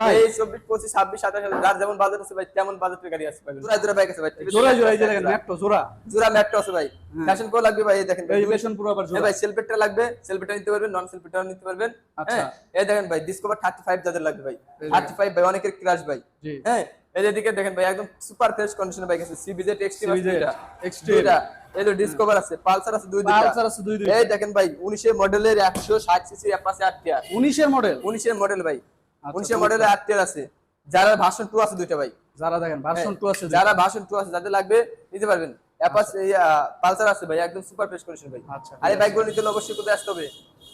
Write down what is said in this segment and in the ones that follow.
এই চব্বিশ পঁচিশ ছাব্বিশ সাতাশ হাজার যার যেমন বাজেট আছে ভাই তেমন বাজেটের গাড়ি আছে ভাই। জোড়া জোড়া বাইক আছে ভাই। জোড়া জোড়া এই দেখেন মেট্রো জোড়া। জোড়া ম্যাট্রো আছে ভাই। ফ্যাশন প্রো লাগবে ভাই এই দেখেন। এই পেছন পুরো আবার হ্যাঁ জোড়া ভাই সেলফেটটা লাগবে সেলফেটটা নিতে পারবেন নন সেলফেটটাও নিতে পারবেন। আচ্ছা। হ্যাঁ এই দেখেন ভাই ডিসকভার যাদের লাগবে ভাই। অনেকের ক্রাশ ভাই। হ্যাঁ এই যে এদিকে দেখেন ভাই একদম সুপার ফ্রেশ কন্ডিশনে বাইক আছে। এক্সট্রিম এই ডিসকভার পালসার আছে দুই দুইটা। পালসার আছে দুই এই দেখেন ভাই 19 এর মডেলের 160 সিসি অ্যাপাচে 8 টিয়ার 19 এর মডেল 19 এর মডেল ভাই। আচ্ছা, 19 এর মডেলের আত্মীয় আছে। যারা ভার্সন টু আছে দুইটা ভাই। যারা দেখেন ভার্সন টু আছে যারা ভার্সন টু আছে যাদের লাগবে নিতে পারবেন। অ্যাপাচে পালসার আছে ভাই একদম সুপার ফ্রেশ কন্ডিশন ভাই। আচ্ছা আর এই বাইকগুলো নিতে হলে অবশ্যই কোথায় আসতে হবে?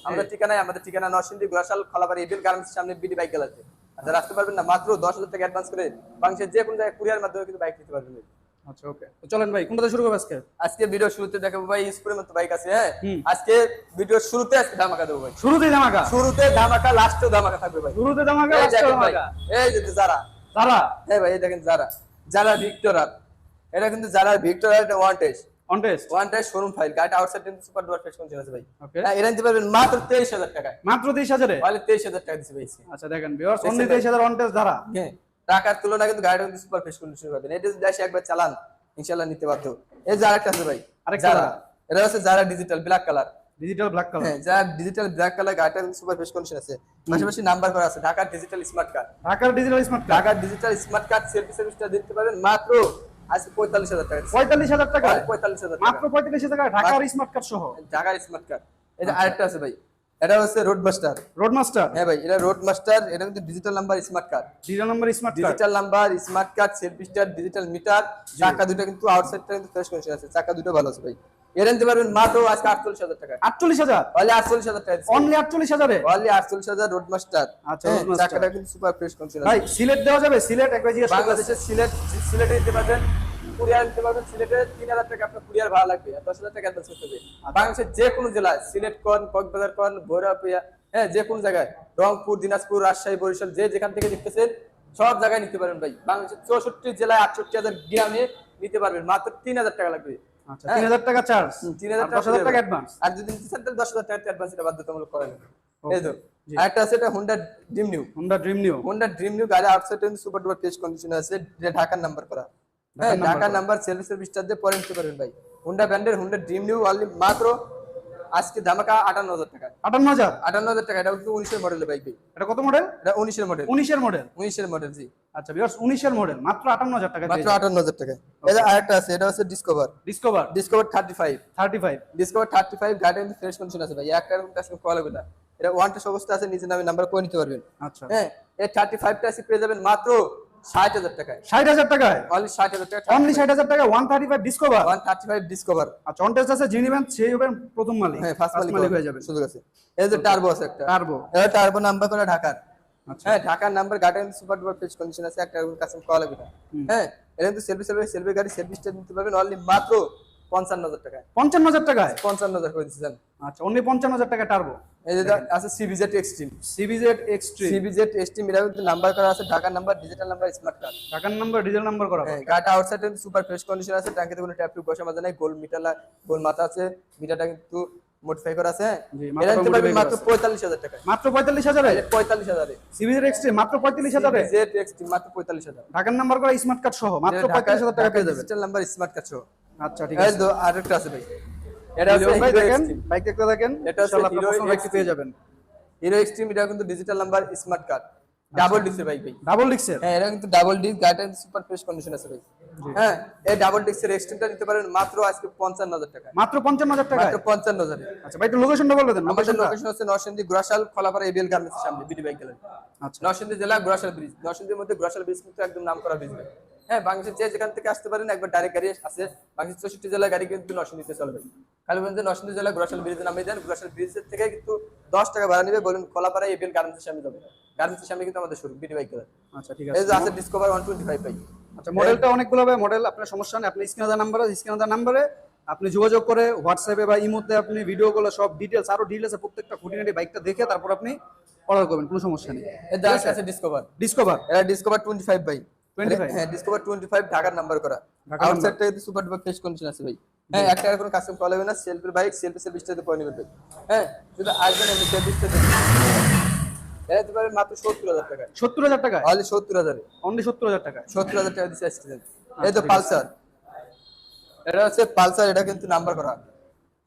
আমাদের ঠিকানায় আমাদের ঠিকানা নরসিংদী গোরাশাল খলাবাড়ি এবিএল গার্মেন্টস সামনে বিডি বাইক যারা আসতে পারবেন না মাত্র দশ হাজার টাকা অ্যাডভান্স করে বাংলাদেশের যে কোনো জায়গায় কুরিয়ার মাধ্যমে কিন্তু বাইক নিতে পারবেন আচ্ছা ওকে তো চলেন ভাই কোনটা শুরু করব আজকে? আজকে ভিডিও শুরুতে দেখাবো ভাই স্কুলের মতো বাইক আছে হ্যাঁ? আজকে ভিডিও শুরুতে আজকে ধামাকা দেবো ভাই। শুরুতেই ধামাকা? শুরুতে ধামাকা লাস্টেও ধামাকা থাকবে ভাই। শুরুতে ধামাকা লাস্টে ধামাকা? এই যে যারা। যারা? হ্যাঁ ভাই এই দেখেন যারা। যারা ভিক্টোরার এটা কিন্তু যারা ভিক্টোরার এটা one test on test one test showroom file গাড়িটা আউটসাইড কিন্তু সুপার ডুয়ার ফেস কন্ডিশন আছে ভাই। ওকে হ্যাঁ এটা নিতে পারবেন মাত্র তেইশ হাজার টাকায়। মাত্র 23000 এ তাহলে তেইশ হাজার টাকা ভাই আচ্ছা দেখেন ভিউয়ার্স অনলি ভাই? 23000 অন টেস্ট যারা? হ্যাঁ। টাকার তুলনায় কিন্তু গাড়িটা কিন্তু সুপার ফেস কন্ডিশন পাবেন। এটা যদি আসে একবার চালান ইনশাআল্লাহ নিতে পারতো এই যে আরেকটা আছে ভাই আরেকটা? এটা হচ্ছে যারা digital black colour digital black colour হ্যাঁ যারা ডিজিটাল ব্ল্যাক কালার গাড়িটা সুপার ফেস কন্ডিশন আছে। পাশাপাশি নাম্বার করা আছে ঢাকার ডিজিটাল স্মার্ট কার্ড ঢাকার ডিজিটাল স্মার্ট কার্ড ঢাকার ডিজিটাল স্মার্ট কার্ড সেলফি সার্ভিসটা দিতে পারবেন মাত্র আজকে পঁয়তাল্লিশ হাজার টাকা। 45000 টাকা? পঁয়তাল্লিশ হাজার মাত্র 45000 টাকা ঢাকার স্মার্ট কার্ড সহ। ঢাকার স্মার্ট কার্ড এটা আরেকটা আছে ভাই এটা হচ্ছে রোড মাস্টার রোড মাস্টার হ্যাঁ ভাই এটা রোড মাস্টার এটা কিন্তু digital number smart card digital number smart card digital number smart card selfie star digital meter চাকা দুটো কিন্তু আউটসাইডটা কিন্তু ফ্রেশ কন্ডিশন আছে। চাকা দুটো ভালো আছে ভাই। এর নিতে পারবেন মাত্র আজকে আটচল্লিশ হাজার টাকা। 48000 অনলি আটচল্লিশ হাজার টাকা অনলি 48000 এ অনলি আটচল্লিশ হাজার রোড মাস্টার আচ্ছা, চাকাটা কিন্তু সুপার ফ্রেশ কন্ডিশন ভাই সিলেট দেওয়া যাবে সিলেট একবার জিজ্ঞেস করতে বাংলাদেশের সিলেট সিলেটে নিতে পারবেন। কুরিয়ার নিতে পারবেন সিলেটে তিন হাজার টাকা আপনার কুরিয়ার ভাড়া লাগবে। আর দশ হাজার টাকা অ্যাডভান্স করতে হবে বাংলাদেশের যে কোনো জেলায় সিলেট কন কক্সবাজার কন ভৈরবিয়া হ্যাঁ যে কোনো জায়গায় রংপুর দিনাজপুর রাজশাহী বরিশাল যে যেখান থেকে দেখতেছেন সব জায়গায় নিতে পারবেন ভাই। বাংলাদেশের চৌষট্টি জেলায় আটষট্টি হাজার গ্রামে নিতে পারবেন। মাত্র তিন হাজার টাকা লাগবে। আচ্ছা হ্যাঁ। 3000 টাকা চার্জ তিন হাজার টাকা অ্যাডভান্স আর যদি নিতে চান তাহলে দশ হাজার টাকা অ্যাডভান্স এটা বাধ্যতামূলক করেন এই তো। জি। আছে এটা Honda dream new Honda dream new Honda dream new গাড়ি সুপার ডুপার পেজ কন্ডিশন আছে ঢাকার নাম্বার করা। হ্যাঁ। নাম্বার সার্ভিস সার্ভিসটা পরে নিতে পারবেন ভাই। হোন্ডা ব্র্যান্ডের হোন্ডা ড্রিম নিউ অনলি মাত্র আজকে দামাকা আটান্ন হাজার টাকা। 58000 আটান্ন হাজার টাকা এটা কিন্তু উনিশের মডেলের বাইক ভাই। এটা কত মডেল এটা উনিশের মডেল 19 এর মডেল উনিশের মডেল জি। আচ্ছা ভিউয়ার্স 19 এর মডেল মাত্র 58000 টাকা মাত্র আটান্ন হাজার টাকা। এটা আরেকটা আছে এটা হচ্ছে discover discover discover thirty five 35 discover thirty five কিন্তু ফ্রেশ কন্ডিশন আছে ভাই। একটা এরকম কাজ করা লাগবে না। এটা ওয়ান টেস্ট অবস্থা আছে নিজের নামে নাম্বার করে নিতে পারবেন। আচ্ছা। হ্যাঁ এই থার্টি ফাইভটা আছে পেয়ে যাবেন মাত্র ষাট হাজার টাকায়। 60000 টাকায়? অনলি ষাট হাজার টাকা অনলি 60000 টাকা 135 discover one thirty five discover আচ্ছা অন আছে যিনি নেবেন সেই হবেন প্রথম মালিক। হ্যাঁ ফার্স্ট মালিক হয়ে যাবে সুযোগ আছে। এই যে টার্বো আছে একটা। টার্বো এটা টার্বো নাম্বার করে ঢাকার। আচ্ছা। হ্যাঁ ঢাকার নাম্বার গাড়ি সুপার ডুপার কন্ডিশন আছে একটা কাস্টম কল লাগবে হ্যাঁ এটা কিন্তু সেলফি সেলফি সেলফি গাড়ি সার্ভিসটা নিতে পারবেন অনলি মাত্র পঞ্চান্ন হাজার টাকায়। 55000 টাকায়? পঞ্চান্ন হাজার করে দিচ্ছেন আচ্ছা অনলি 55000 টাকা টার্বো এই যে আছে CBZ Xtreme CBZ Xtreme CBZ Xtreme এটা কিন্তু নাম্বার করা আছে ঢাকার number digital number smart card টাকার নাম্বার ডিজেল নাম্বার করা। হ্যাঁ গাড়িটা আউটসাইড কিন্তু সুপার ফ্রেশ কন্ডিশন আছে ট্যাঙ্কিতে কোনো ট্যাপ টুপ বসা মাজা নাই গোল মিটার গোল মাথা আছে মিটারটা কিন্তু মডিফাই করা আছে হ্যাঁ। এটা নিতে পারবেন মাত্র করা পঁয়তাল্লিশ হাজার টাকা মাত্র 45000 এ পঁয়তাল্লিশ হাজারে। সিবিজেড এক্সট্রিম মাত্র 45000 এ জেড এক্সট্রিম মাত্র পঁয়তাল্লিশ হাজার। ঢাকার নাম্বার করা স্মার্ট কার্ড সহ মাত্র 45000 টাকা পেয়ে যাবেন। ডিজিটাল নাম্বার স্মার্ট কার্ড আচ্ছা ঠিক এই আছে। তো আরেকটা আছে ভাই। এটা ভাই দেখেন বাইক দেখতে দেখেন এটা হচ্ছে ইনশাআল্লাহ আপনার পছন্দ বাইকটি পেয়ে যাবেন। হিরো এক্সট্রিম এটা কিন্তু digital number smart card double ডিস্কের বাইক ভাই ডাবল হ্যাঁ এটা কিন্তু ডাবল ডিস্ক গাড়িটা সুপার ফ্রেশ কন্ডিশন আছে ভাই। হ্যাঁ এই ডাবল ডিস্কের এক্সট্রিমটা নিতে পারেন মাত্র আজকে পঞ্চান্ন হাজার টাকা মাত্র 55000 টাকা মাত্র পঞ্চান্ন হাজারে। আচ্ছা ভাই একটু লোকেশনটা বলে দেন আমাদের লোকেশন হচ্ছে নরসিংদী গুরাশাল খোলাপাড়া এবিএল গার্মেন্টসের সামনে বিডি বাইক গ্যালারি আচ্ছা। নরসিংদী জেলা গুরাশাল ব্রিজ নরসিংদীর মধ্যে গুরাশাল ব্রিজ কিন্তু একদম নাম করা ব্রিজ হ্যাঁ বাংলাদেশের যে যেখান থেকে আসতে পারেন একবার ডাইরেক্ট গাড়ি আছে। বাংলাদেশের চৌষট্টি জেলার গাড়ি কিন্তু নরসিংদীতে চলবে। কালীগঞ্জে নরসিংদী জেলা গুরাশাল ব্রিজে নামিয়ে দেন। গুরাশাল ব্রিজের থেকে কিন্তু দশ টাকা ভাড়া নেবে। বলুন খোলাপাড়া এবিএল গার্মেন্টসের সামনে যাবে। গার্মেন্টসের সামনে কিন্তু আমাদের শুরু বিডি বাইক আচ্ছা ঠিক এই আছে যে আছে discover one twenty five by আচ্ছা মডেলটা অনেকগুলো হবে। মডেল আপনার সমস্যা নেই। আপনি স্ক্রিনে দেওয়া নাম্বারে স্ক্রিনে দেওয়া নাম্বারে আপনি যোগাযোগ করে হোয়াটসঅ্যাপে বা ইমোতে আপনি ভিডিও গুলো সব ডিটেলস আরও ডিটেলস প্রত্যেকটা খুঁটিনাটি বাইকটা দেখে তারপর আপনি অর্ডার করবেন। কোনো সমস্যা নেই। যে আছে ডিসকভার ডিসকভার এটা ডিসকভার টোয়েন্টি ফাইভ বাই 25 হ্যাঁ ডিসকভার টোয়েন্টি ফাইভ ঢাকার নাম্বার করা আউটসাইডটা কিন্তু সুপার ডুপার ফ্রেশ কন্ডিশন আছে ভাই। হ্যাঁ একটা কোনো কাস্টম কল হবে না সেলফের বাইক সেলফি সেলফিসটাতে করে নেবেন হ্যাঁ শুধু আসবেন এমনি সেলফিসটা এটা দিতে পারবেন মাত্র সত্তর হাজার টাকা সত্তর হাজার টাকায়? তাহলে সত্তর হাজারে। অনলি সত্তর হাজার টাকায়? সত্তর হাজার টাকা দিচ্ছে এই তো পালসার। এটা হচ্ছে পালসার এটা কিন্তু নাম্বার করা।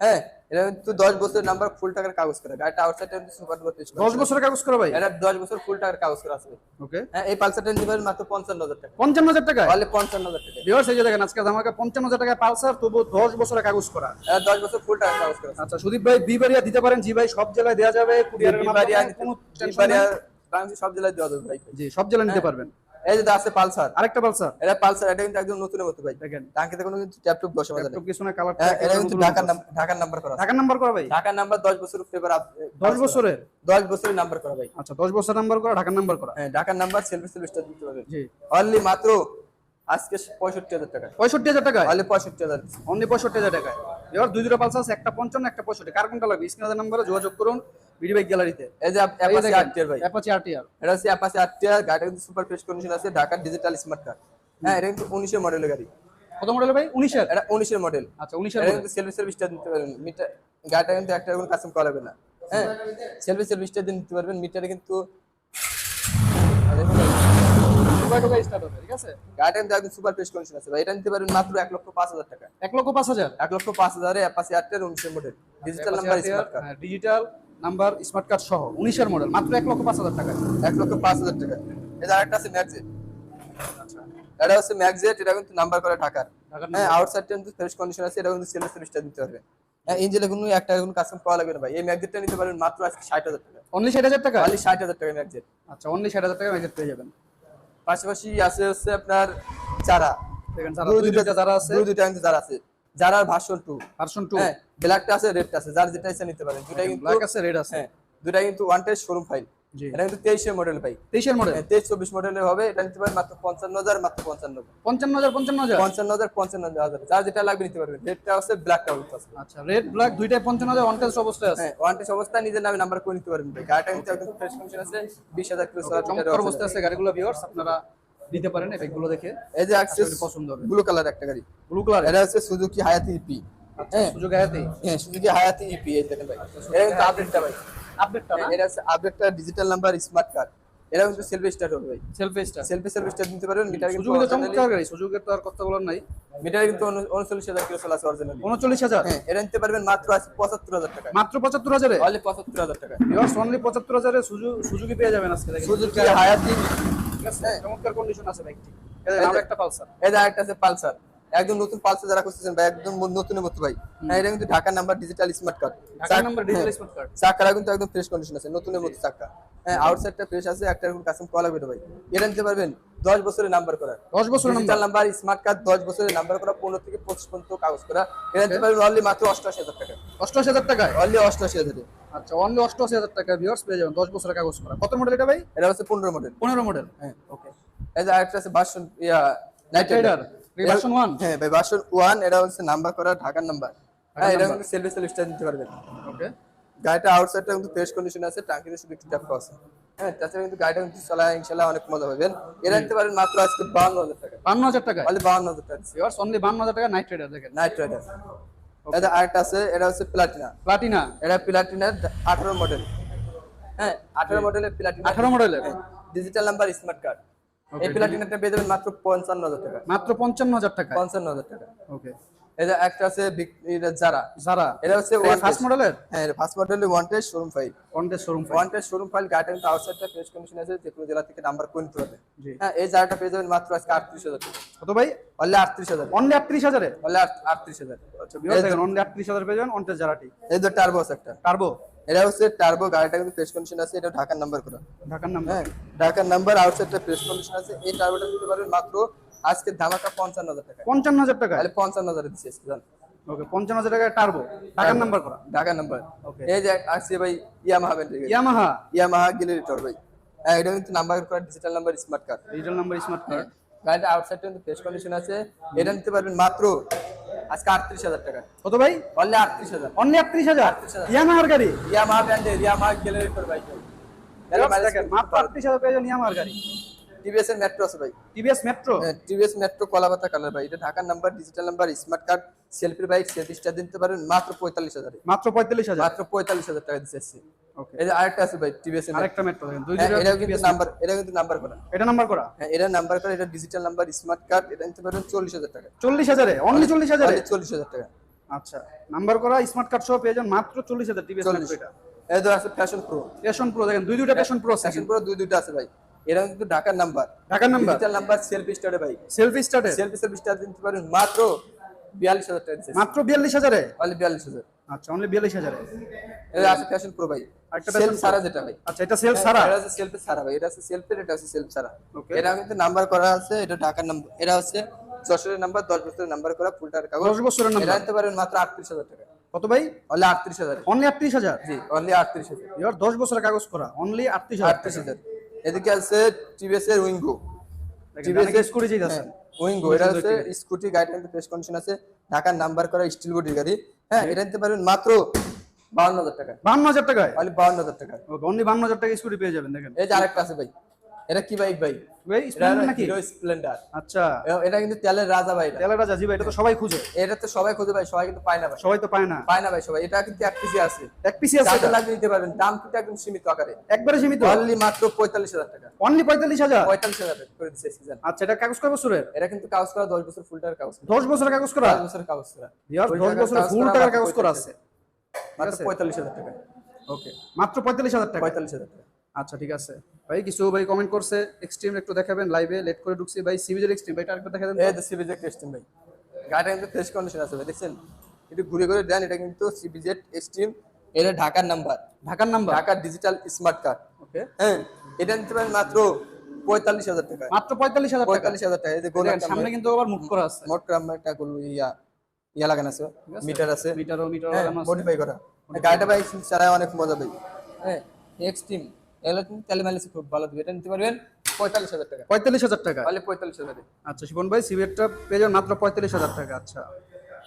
হ্যাঁ এটা কিন্তু দশ বছরের নাম্বার ফুল টাকার কাগজ করা গাড়িটা আউটসাইডটা কিন্তু সুপার ডুপার টেস্ট দশ বছরের কাগজ করা ভাই? এটা দশ বছর ফুল টাকার কাগজ করা আছে। ওকে হ্যাঁ এই পালসারটা পারেন মাত্র পঞ্চান্ন হাজার টাকা। পঞ্চান্ন হাজার টাকায়? তাহলে পঞ্চান্ন হাজার টাকা ভিউয়ার্স এই যে দেখেন আজকে পঞ্চান্ন হাজার টাকায় পালসার তবু দশ বছরের কাগজ করা। এটা দশ বছর ফুল টাকার কাগজ করা আচ্ছা সুদীপ ভাই বিবারিয়া দিতে পারেন জি ভাই সব জেলায় দেওয়া যাবে। কুরিয়ারের মাধ্যমে কোনো সব জেলায় দেওয়া যাবে ভাই। জি সব জেলায় নিতে পারবেন। এই যে আছে পালসার। আরেকটা পালসার। এটা পালসার এটা কিন্তু একদম নতুনের মতো ভাই। দেখেন। টাঙ্কিতে কোনো কিন্তু ট্যাপটপ বসে মাঝে ল্যাপটপ কিছু না কালার হ্যাঁ এটা কিন্তু ঢাকার ঢাকার নাম্বার করা। ঢাকার নাম্বার করা ভাই? ঢাকার নাম্বার দশ বছর ফেভার দশ বছরের? দশ বছরের নাম্বার করা ভাই। আচ্ছা দশ বছর নাম্বার করা ঢাকার নাম্বার করা? হ্যাঁ ঢাকার নাম্বার সেলফি সেলফিটা দিতে পারবে জি। অনলি মাত্র আজকে পঁয়ষট্টি হাজার টাকা পঁয়ষট্টি হাজার টাকায়? অনলি পঁয়ষট্টি হাজার। অনলি পঁয়ষট্টি হাজার টাকায়। এবার দুই দুটো পালসার আছে একটা পঞ্চান্ন একটা পঁয়ষট্টি। কার কোনটা লাগবে? স্ক্রিনের নাম্বারে যোগাযোগ করুন। বিডি বাইক গ্যালারিতে এই যে অ্যাপাসি আরটিআর ভাই। অ্যাপাচি আরটিআর এটা হচ্ছে অ্যাপাসি আরটিআর গাড়িটা কিন্তু সুপার ফ্রেশ কন্ডিশন আছে ঢাকার ডিজিটাল স্মার্ট কার্ড হ্যাঁ এটা কিন্তু উনিশের মডেলের গাড়ি। কত মডেল ভাই? উনিশের? এটা উনিশের মডেল আচ্ছা উনিশের এটা মডেল কিন্তু সার্ভিসটা দিতে পারবেন। মিটার গাড়িটা কিন্তু একটা কোনো কাস্টম করা লাগবে না। হ্যাঁ সেলফি সার্ভিসটা দিয়ে নিতে পারবেন। মিটারে কিন্তু দুবাই টোকা স্টার্ট হবে ঠিক আছে? গাড়িটা কিন্তু একদম সুপার ফ্রেশ কন্ডিশন আছে ভাই। এটা নিতে পারবেন মাত্র এক লক্ষ পাঁচ হাজার টাকা। এক লক্ষ পাঁচ হাজার? এক লক্ষ পাঁচ হাজারে অ্যাপাসি আরটিআর উনিশের model digital number smart card digital number smart card সহ উনিশের মডেল মাত্র এক লক্ষ পাঁচ হাজার টাকা এক লক্ষ পাঁচ হাজার টাকা এটা আরেকটা আছে ম্যাগজেট এটা হচ্ছে ম্যাগজেট এটা কিন্তু নাম্বার করে ঢাকার। হ্যাঁ আউটসাইডটা কিন্তু ফ্রেশ কন্ডিশন আছে এটা কিন্তু সেলফ সার্ভিসটা দিতে পারবে হ্যাঁ ইঞ্জিনে কোনো একটা কোনো কাস্টম পাওয়া লাগবে না ভাই। এই ম্যাগজেটটা নিতে পারবেন মাত্র আজকে ষাট হাজার টাকা অনলি ষাট হাজার টাকা খালি ষাট হাজার টাকা ম্যাগজেট আচ্ছা অনলি ষাট হাজার টাকা ম্যাগেট পেয়ে যাবেন। পাশাপাশি আছে হচ্ছে আপনার চারা দেখেন যারা দুই দুইটা যারা আছে। দুই দুইটা যারা আছে। যারার ভার্সন টু ভার্সন টু হ্যাঁ ব্ল্যাকটা আছে রেডটা আছে যার যেটা ইচ্ছা নিতে পারেন। দুটাই কিন্তু ব্ল্যাক আছে রেড আছে। হ্যাঁ দুটাই কিন্তু ওয়ান টেস্ট শোরুম ফাইল এটা কিন্তু তেইশের মডেল ভাই। তেইশের মডেল তেইশ চব্বিশ মডেলের হবে এটা নিতে পারেন মাত্র পঞ্চান্ন হাজার মাত্র পঞ্চান্ন পঞ্চান্ন হাজার পঞ্চান্ন হাজার? পঞ্চান্ন হাজার পঞ্চান্ন হাজার যার যেটা লাগবে নিতে পারবেন। রেডটা আছে ব্ল্যাকটা আছে। আচ্ছা রেড ব্ল্যাক দুইটাই পঞ্চান্ন হাজার টেস্ট অবস্থায় আছে। হ্যাঁ ওয়ান টেস্ট অবস্থা নিজের নামে নাম্বার করে নিতে পারবেন ভাই। গাড়িটা কিন্তু একদম ফ্রেশ কন্ডিশন আছে বিশ হাজার কিলো চমৎকার অবস্থায় আছে গাড়িগুলো ভিউয়ার্স আপনারা দিতে পারেন দেখে। এই যে অ্যাক্সেস পছন্দ হবে। ব্লু কালার একটা গাড়ি। ব্লু কালার এটা হচ্ছে সুজুকি হায়াতি ইপি হ্যাঁ। সুযোগ আয়াতে হ্যাঁ সুজুকি হায়াতি ইপি দেখেন ভাই। এটা কিন্তু আপডেটটা ভাই। আপডেটটা এটা আপডেটটা ডিজিটাল নাম্বার স্মার্ট কার্ড এটা কিন্তু সেলফি স্টার্ট হবে ভাই। সেলফি স্টার সেলফি সার্ভিসটা দিতে পারবেন মিটার কিন্তু সুযোগ চমৎকার গাড়ি সুযোগের তো আর কথা বলার নাই। মিটার কিন্তু উনচল্লিশ হাজার কিলো চলা আছে অরিজিনালি উনচল্লিশ হ্যাঁ এটা নিতে পারবেন মাত্র আছে পঁচাত্তর হাজার টাকা মাত্র পঁচাত্তর হাজারে? অনলি পঁচাত্তর হাজার টাকা ভিউয়ার্স অনলি পঁচাত্তর হাজারে সুযোগই পেয়ে যাবেন আজকে দেখেন। হায়াতি ঠিক আছে চমৎকার কন্ডিশন আছে বাইকটি আর একটা পালসার। যে আরেকটা আছে পালসার। একদম নতুন পালসার যারা করতেছেন ভাই একদম নতুনের মতো ভাই। হ্যাঁ এটা কিন্তু ঢাকার নাম্বার ডিজিটাল স্মার্ট কার্ড ঢাকার নাম্বার ডিজিটাল স্মার্ট কার্ড চাকাটা কিন্তু একদম ফ্রেশ কন্ডিশন আছে নতুনের মতো চাকা হ্যাঁ আউটসাইডটা ফ্রেশ আছে একটা এরকম কাস্টম করা লাগবে ভাই। এটা নিতে পারবেন দশ বছরের নাম্বার করা। দশ বছর ডিজিটাল নাম্বার স্মার্ট কার্ড দশ বছরের নাম্বার করা পনেরো থেকে পঁচিশ পর্যন্ত কাগজ করা। এটা নিতে পারবেন অনলি মাত্র অষ্টআশি হাজার টাকা। অষ্টআশি হাজার টাকায়? অনলি অষ্টআশি হাজার। আচ্ছা অনলি অষ্টআশি হাজার টাকা ভিউয়ার্স পেয়ে যাবেন দশ বছরের কাগজ করা। কত মডেল এটা ভাই? এটা হচ্ছে পনেরো মডেল পনেরো মডেল হ্যাঁ ওকে এই যে আরেকটা আছে version yeah Knight Rider version one হ্যাঁ ভাই ভার্সন ওয়ান এটা হচ্ছে নাম্বার করা ঢাকার নাম্বার হ্যাঁ এটা কিন্তু সেলফি সার্ভিসটা দিতে পারবেন। ওকে গাড়িটা আউটসাইডটা কিন্তু ফ্রেশ কন্ডিশন আছে টাঙ্কিতে শুধু একটু ট্যাপ আছে। হ্যাঁ তাছাড়া কিন্তু গাড়িটা কিন্তু চালায় ইনশাল্লাহ অনেক মজা পাবেন। নিতে পারেন মাত্র আজকে বাউন্ন হাজার টাকা। বান্ন হাজার টাকায় অনলি বাউন্ন হাজার টাকা। ভিউয়ার্স অনলি বান্ন হাজার টাকা নাইট রাইডার দেখেন। নাইট রাইডার এটা আরেকটা আছে এটা হচ্ছে প্লাটিনা প্লাটিনা এটা প্লাটিনার আঠারো মডেল হ্যাঁ আঠারো মডেলের প্লাটিনা আঠারো মডেলের ডিজিটাল নাম্বার স্মার্ট কার্ড এই প্লাটিনাটা পেয়ে যাবেন মাত্র পঞ্চান্ন হাজার টাকা। মাত্র পঞ্চান্ন হাজার টাকা? পঞ্চান্ন হাজার টাকা ওকে এটা একটা আছে এটা যারা যারা এটা হচ্ছে ফার্স্ট মডেলের হ্যাঁ ফার্স্ট মডেলের one test showroom file contest showroom one test showroom file garden কিন্তু আউটসাইডটা ফ্রেশ কন্ডিশন আছে যে কোনো জেলা থেকে নাম্বার করে নিতে পারবে জি। হ্যাঁ এই জায়গাটা পেয়ে যাবেন মাত্র আজকে আটত্রিশ হাজার টাকা। কত ভাই? অনলি আটত্রিশ হাজার অনলি আটত্রিশ হাজারে অনলি আটত্রিশ হাজার আচ্ছা ভিউয়ার্স দেখেন অনলি আটত্রিশ হাজার পেয়ে যাবেন অনটেস্ট যারাটি এই যে টার্বো আছে একটা। টার্বো এটা হচ্ছে টার্বো গাড়িটা কিন্তু ফ্রেশ কন্ডিশন আছে এটা ঢাকার নাম্বার করা। ঢাকার নাম্বার হ্যাঁ ঢাকার নাম্বার আউটসাইডটা ফ্রেশ কন্ডিশন আছে। এই টার্বোটা দিতে পারবেন মাত্র আজকে ধামাকা পঞ্চান্ন হাজার টাকা পঞ্চান্ন হাজার টাকা তাহলে পঞ্চান্ন হাজার দিচ্ছে আজকে জান। ওকে পঞ্চান্ন হাজার টাকা টার্বো ঢাকার নাম্বার করা? ঢাকার নাম্বার Okay. এই যে আসছে ভাই ইয়ামাহা ব্যাটারি ইয়ামাহা ইয়ামাহা গিলেরিটর ভাই। হ্যাঁ এটা কিন্তু নাম্বার করা digital number smart card digital number smart card গাড়িটা আউটসাইড কিন্তু ফ্রেশ কন্ডিশন আছে। এটা নিতে পারবেন মাত্র আজকে আটত্রিশ হাজার টাকা। কত ভাই? অনলি আটত্রিশ হাজার। অনলি আটত্রিশ হাজার? 38,000 ইয়ামাহার গাড়ি? ইয়ামাহা ব্র্যান্ডের ইয়ামাহা বাইক দেখেন, মাত্র আটত্রিশ হাজার পেয়ে যাবেন ইয়ামাহার গাড়ি। টিভিএস এর মেট্রো আছে ভাই। টিভিএস মেট্রো টিভিএস মেট্রো কলাপাতা কালার ভাই। এটা ঢাকার number digital number smart card selfie bike selfie star দিতে পারেন। মাত্র পঁয়তাল্লিশ হাজারে। মাত্র পঁয়তাল্লিশ হাজার? মাত্র পঁয়তাল্লিশ হাজার টাকা ওকে এই যে আরেকটা আছে ভাই টিভিএস এর আরেকটা মেট্রো দেখেন দুই হ্যাঁ, এটাও কিন্তু নাম্বার এটা কিন্তু নাম্বার করা। এটা নাম্বার করা? হ্যাঁ এটা নাম্বার করা এটা ডিজিটাল নাম্বার স্মার্ট কার্ড এটা নিতে পারেন চল্লিশ হাজার টাকা। চল্লিশ হাজারে? অনলি চল্লিশ হাজারে? চল্লিশ হাজার টাকা। আচ্ছা নাম্বার করা স্মার্ট কার্ড সহ পেয়ে যান মাত্র চল্লিশ হাজার টিভিএস মেট্রো এটা। এই তো আছে ফ্যাশন প্রো ফ্যাশন প্রো দেখেন দুই দুইটা ফ্যাশন প্রো আছে। ফ্যাশন প্রো দুই দুইটা আছে ভাই। এরা কিন্তু ঢাকার নাম্বার। ঢাকার নাম্বার? ডিজিটাল নাম্বার সেলফি স্টারে ভাই। সেলফি স্টার্টে সেলফি সেলফি স্টার দিতে পারেন। মাত্র বিয়াল্লিশ হাজার টাকা মাত্র বিয়াল্লিশ হাজারে? অনলি বিয়াল্লিশ হাজার। আচ্ছা অনলি বিয়াল্লিশ হাজারে। এটা আছে ফ্যাশন প্রো ভাই। আরেকটা সেলফ সারা যেটা ভাই। আচ্ছা এটা সেলফ সারা? এটা আছে সেলফি সারা ভাই। এটা আছে সেলফের এটা আছে সেলফ সারা. এটা কিন্তু নাম্বার করা আছে এটা ঢাকার নাম্বার এটা হচ্ছে যশোরের নাম্বার দশ বছরের নাম্বার করা ফুল টাকার কাগজ। দশ বছরের এটা নাম্বার নিতে পারেন মাত্র আটত্রিশ হাজার টাকা। কত ভাই? অনলি আটত্রিশ হাজার। অনলি আটত্রিশ হাজার? জি অনলি আটত্রিশ হাজার। ইয়ার দশ বছরের কাগজ করা। অনলি আটত্রিশ হাজার আটত্রিশ হাজার। এদিকে আছে টিভিএস এর উইঙ্গো টিভিএস স্কুটি যেতেছেন উইঙ্গো। এটা হচ্ছে স্কুটি গাইডলাইন কিন্তু প্রেস কন্ডিশন আছে। ঢাকার নাম্বার করা স্টিল বডির গাড়ি। হ্যাঁ এটা নিতে পারবেন মাত্র বাউন্ন হাজার টাকা বান্ন হাজার টাকায়? বাউন্ন হাজার টাকা অনলি বান্ন হাজার টাকা স্কুটি পেয়ে যাবেন দেখেন। এই যে আরেকটা আছে ভাই। এটা কি বাইক ভাই ভাই স্প্লেন্ডার নাকি? Hero Splendor. আচ্ছা। এটা কিন্তু তেলের রাজা ভাই তেলের রাজা জি ভাই এটা তো সবাই খুঁজে। এটা তো সবাই খুঁজে ভাই সবাই কিন্তু পায় না ভাই। সবাই তো পায় না। পায় না ভাই সবাই এটা কিন্তু এক পিসি আছে। এক পিসি আছে এটা? লাগবে নিতে পারবেন দাম কিন্তু একদম সীমিত আকারে। একবারে সীমিত? অনলি মাত্র পঁয়তাল্লিশ হাজার টাকা। অনলি পঁয়তাল্লিশ হাজার? পঁয়তাল্লিশ হাজার টাকা করে সিজন আচ্ছা এটা কাগজ কয় বছরের? এটা কিন্তু কাগজ করা বছর ফুল টাকার কাগজ করা। দশ বছরের কাগজ করা? দশ বছরের কাগজ করা। টাকার বছরের কাগজ ফুল টাকার কাগজ করা আছে। মাত্র আছে? পঁয়তাল্লিশ হাজার টাকা। ওকে মাত্র পঁয়তাল্লিশ হাজার টাকা। পঁয়তাল্লিশ হাজার টাকা। আচ্ছা ঠিক আছে। ভাই কিছু ভাই কমেন্ট করছে এক্সট্রিম একটু দেখাবেন লাইভে লেট করে ঢুকছি। ভাই সিভিজের এক্সট্রিম ভাই এটা আরেকবার দেখা এই সিবিজেড টেস্টিং ভাই। গাড়িটা কিন্তু ফ্রেশ কন্ডিশন আছে ভাই দেখছেন? একটু ঘুরে ঘুরে দেন এটা কিন্তু সিবিজেড এক্সট্রিম এটা ঢাকার নাম্বার ঢাকার নাম্বার ঢাকার ডিজিটাল স্মার্ট কার্ড ওকে হ্যাঁ এটা নিতে পারেন মাত্র পঁয়তাল্লিশ হাজার টাকা মাত্র পঁয়তাল্লিশ হাজার টাকা? পঁয়তাল্লিশ হাজার টাকা এই যে সামনে কিন্তু আবার মুখ করা আছে। মোট গ্রাম একটা গুলো ইয়া ইয়া লাগানো আছে মিটার আছে। মিটারও মিটার হ্যাঁ লাগানো আছে। মডিফাই করা। গাড়িটা ভাই চালায় অনেক মজা ভাই। হ্যাঁ এক্সট্রিম এগুলো কিন্তু তেলে মাইলেজ খুব ভালো দিবে। এটা নিতে পারবেন পঁয়তাল্লিশ হাজার টাকা। পঁয়তাল্লিশ হাজার টাকা? তাহলে পঁয়তাল্লিশ হাজার আচ্ছা শিবন ভাই সিভিএরটা পেয়ে যাবেন মাত্র পঁয়তাল্লিশ হাজার টাকা। আচ্ছা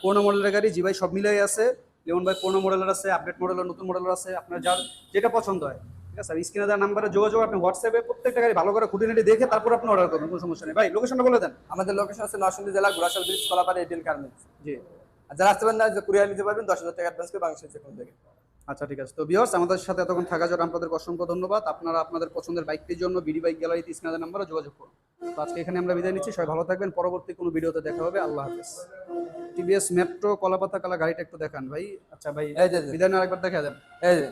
পুরোনো মডেলের গাড়ি জি ভাই সব মিলাই আছে। যেমন ভাই পুরোনো মডেলের আছে আপডেট মডেলের নতুন মডেলের আছে। আপনার যার যেটা পছন্দ হয়। ঠিক আছে স্ক্রিনে দেওয়ার নাম্বারে যোগাযোগ আপনি হোয়াটসঅ্যাপে প্রত্যেকটা গাড়ি ভালো করে খুঁটিনাটি দেখে তারপর আপনি অর্ডার করবেন কোনো সমস্যা নেই। ভাই লোকেশনটা বলে দেন। আমাদের লোকেশন আছে নরসিংদী জেলা Ghorashal bridge Kalapara EDL garments জি। আর যারা আসতে পারেন না যে কুরিয়ার নিতে পারবেন দশ হাজার টাকা অ্যাডভান্স করে বাংলাদেশের যে কোনো থেকে আচ্ছা ঠিক আছে। তো বিয়ার্স আমাদের সাথে এতক্ষণ থাকার জন্য আপনাদের অসংখ্য ধন্যবাদ। আপনারা আপনাদের পছন্দের বাইকটির জন্য বিডি বাইক গ্যালারিতে স্ক্রিনের নাম্বারে যোগাযোগ করুন। তো আজকে এখানে আমরা বিদায় নিচ্ছি। সবাই ভালো থাকবেন। পরবর্তী কোনো ভিডিওতে দেখা হবে। আল্লাহ হাফেজ। টিভিএস মেট্রো কলাপাতা কালা গাড়িটা একটু দেখান ভাই। আচ্ছা ভাই। বিদায় নেওয়ার একবার দেখা দেন এই যে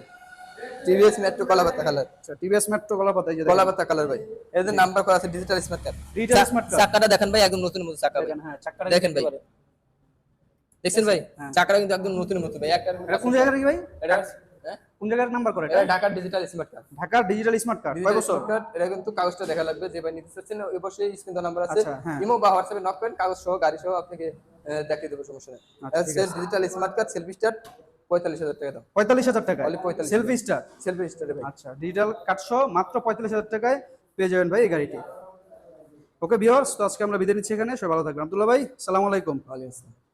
টিভিএস মেট্রো কলাপাতা কালার আচ্ছা টিভিএস মেট্রো কলাপাতা এই যে কলাপাতা কালার ভাই। এই যে নাম্বার করা আছে digital smart card Digital smart card। চাকাটা দেখেন ভাই একদম নতুন মতো চাকা দেখেন হ্যাঁ চাক্কাটা দেখেন ভাই। দেখছেন ভাই? হ্যাঁ। চাকাটা কিন্তু একদম নতুন মতো ভাই একটা কোন জায়গার কি ভাই? এটা হ্যাঁ? কোন জায়গার নাম্বার করে এটা ঢাকার ডিজিটাল স্মার্ট কার্ড ঢাকার ডিজিটাল স্মার্ট কার্ড কয় বছর? এটা কিন্তু কাগজটা দেখা লাগবে যে ভাই নিতে চাচ্ছেন ওই বসে স্ক্রিন নাম্বার আছে। আচ্ছা, হ্যাঁ। ইমো বা হোয়াটসঅ্যাপে নক করেন কাগজ সহ গাড়ি সহ আপনাকে দেখিয়ে দেবো সমস্যা নেই। Digital smart card selfie start পঁয়তাল্লিশ হাজার টাকা দাম পঁয়তাল্লিশ হাজার টাকা Only 45 সেলফি স্টার সেলফি আচ্ছা ডিজিটাল সহ মাত্র পঁয়তাল্লিশ হাজার টাকায় পেয়ে যাবেন ভাই এই গাড়িটি। ওকে ভিউয়ার্স তো আজকে আমরা বিদায় নিচ্ছি এখানে সবাই ভালো থাকবেন। আব্দুল্লাহ ভাই সালাম আলাইকুম। ওয়ালাইকুম আসসালাম।